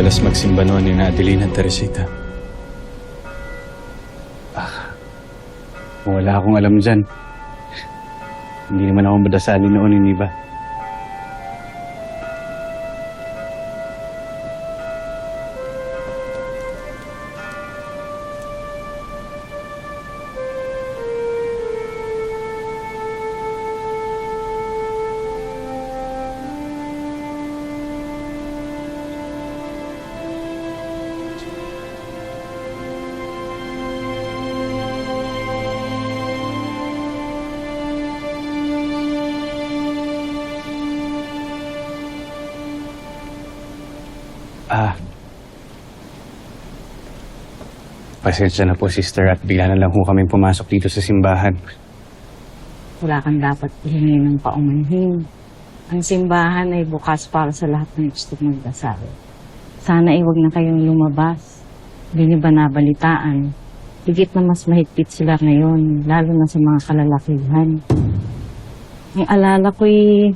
nagsimba noon ni na Adelina at Teresita. Ah, wala akong alam dyan. Hindi naman ako madasali noon, hindi ba? Pasensya na po, sister, at bigla na lang po kami pumasok dito sa simbahan. Wala kang dapat hihingi ng paumanhin. Ang simbahan ay bukas para sa lahat ng gusto magdasal. Sana huwag na kayong lumabas. Hindi niyo ba nabalitaan? Higit na mas mahigpit sila ngayon, lalo na sa mga kalalakihan. Ang alala ko'y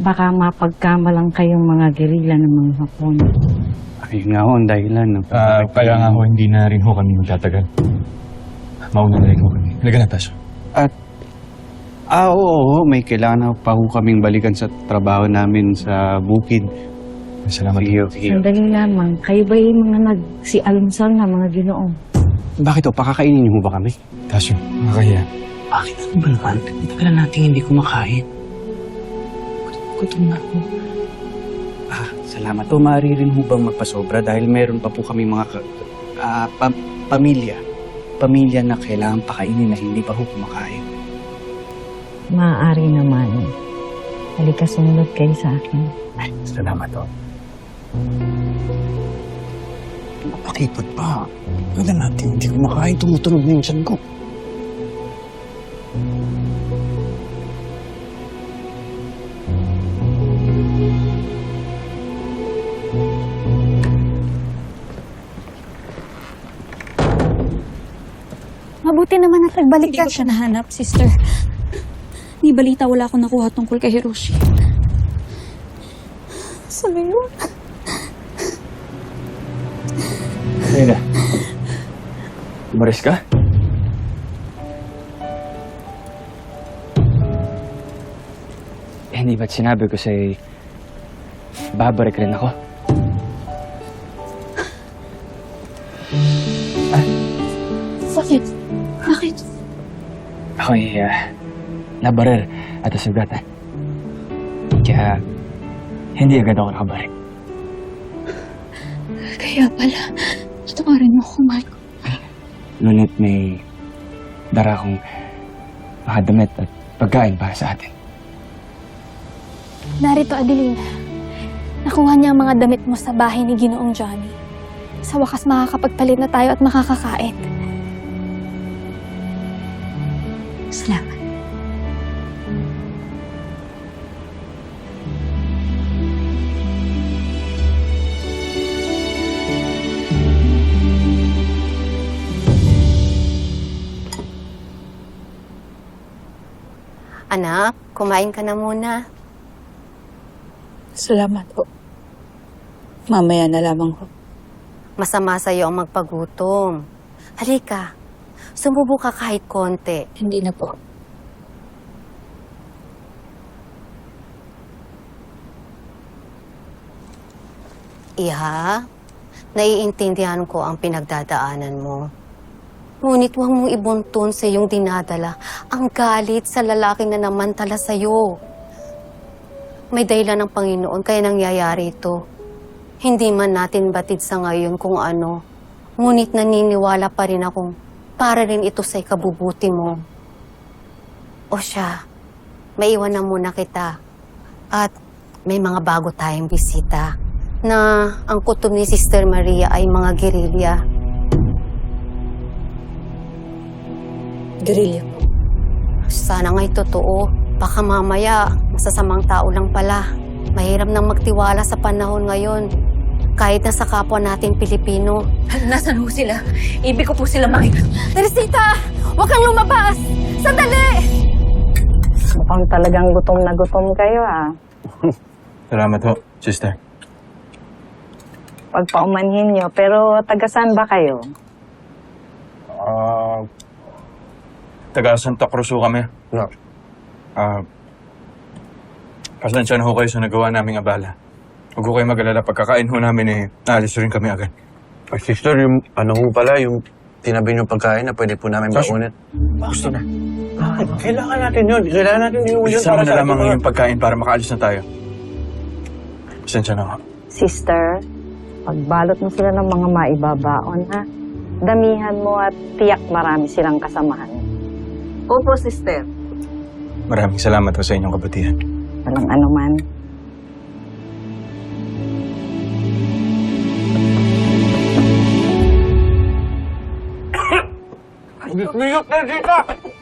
baka mapagkamalang kayong mga gerila ng mga Hapon. Ayun nga ho, ang dahilan. ng Ah, kaya nga ho, hindi na rin ho kami magtatagal. Mauna na rin ho kami. Halika na, Tasyo. At, ah, oo, oo, may kailangan pa ho kaming balikan sa trabaho namin sa bukid. Salamat. Sige, ho, sige. ho. Sandali lamang, kayo ba yung mga nagsi-almusal na mga ginoo? Bakit o? Pakakainin niyo ho ba kami? Tasyo, makakahiya. Bakit ano ba naman? Tagal na natin hindi kumakain. Gutom na ako. Salamat o. Maaari rin ho bang magpasobra dahil meron pa po kami mga ka- ah, pa- pamilya. Pamilya na kailangan pakainin na hindi pa ho kumakain. Maaari naman. Halika sumunod kayo sa akin. Ay, salamat o. Pakipot pa. Tagal natin hindi kumakain. Tumutunog na yung tiyan ko. Mabuti naman at nagbalik Hindi ka. ko siya nahanap, sister. Ni balita wala akong nakuha tungkol kay Hiroshi. Sa ngayon, Halika. Umaris ka? Eh, hindi ba't sinabi ko sa'yo, babalik rin ako? bakit? Bakit? Ako'y uh, nabarer at nasugatan. Kaya, hindi agad ako nakabalik. Kaya pala, tatawarin mo ako, Marco. Ngunit may dara akong mga damit at pagkain para sa atin. Narito, Adelina. Nakuha niya ang mga damit mo sa bahay ni Ginoong Johnny. Sa wakas makakapagpalit na tayo at makakakain. Salamat. Anak, kumain ka na muna. Salamat po. Mamaya na lamang ho. Masama sa'yo ang magpagutom. Halika, sumubo ka kahit konti. Hindi na po. Iha, naiintindihan ko ang pinagdadaanan mo. Ngunit huwag mong ibuntun sa iyong dinadala ang galit sa lalaking na namantala sa'yo. May dahilan ng Panginoon kaya nangyayari ito. Hindi man natin batid sa ngayon kung ano, ngunit naniniwala pa rin akong para rin ito sa ikabubuti mo. O siya, maiwan na muna kita. At may mga bago tayong bisita na ang kutob ni Sister Maria ay mga gerilya. Guerrilla po. Sana nga'y totoo. Baka mamaya, masasamang tao lang pala. Mahirap nang magtiwala sa panahon ngayon. Kahit na sa kapwa natin Pilipino. Nasaan ho sila? Ibig ko po sila makita. Teresita! Huwag kang lumabas! Sandali! Mukhang talagang gutom na gutom kayo ah. Salamat ho, sister. pagpaumanhin nyo. Pero taga saan ba kayo? Ah... taga Santa Cruz ho kami. No. Ah... pasensya na ho kayo sa nagawa naming abala. Huwag ho kayo mag-alala. Pagkakain ho namin eh, naalis rin kami agad. Ay, sister, yung ano ho pala, yung tinabi niyong pagkain na pwede po namin Sas-. Gusto na. Bakit? Kailangan natin yun. Kailangan natin yung yun Isama para na sa lamang ating mga- yung pagkain para makaalis na tayo. Pasensya na ho. Sister, pagbalot mo sila ng mga maibabaon, ha? Damihan mo at tiyak marami silang kasamahan. Opo, sister. Maraming salamat ho sa inyong kabutihan. Walang anuman. Biyot na dito!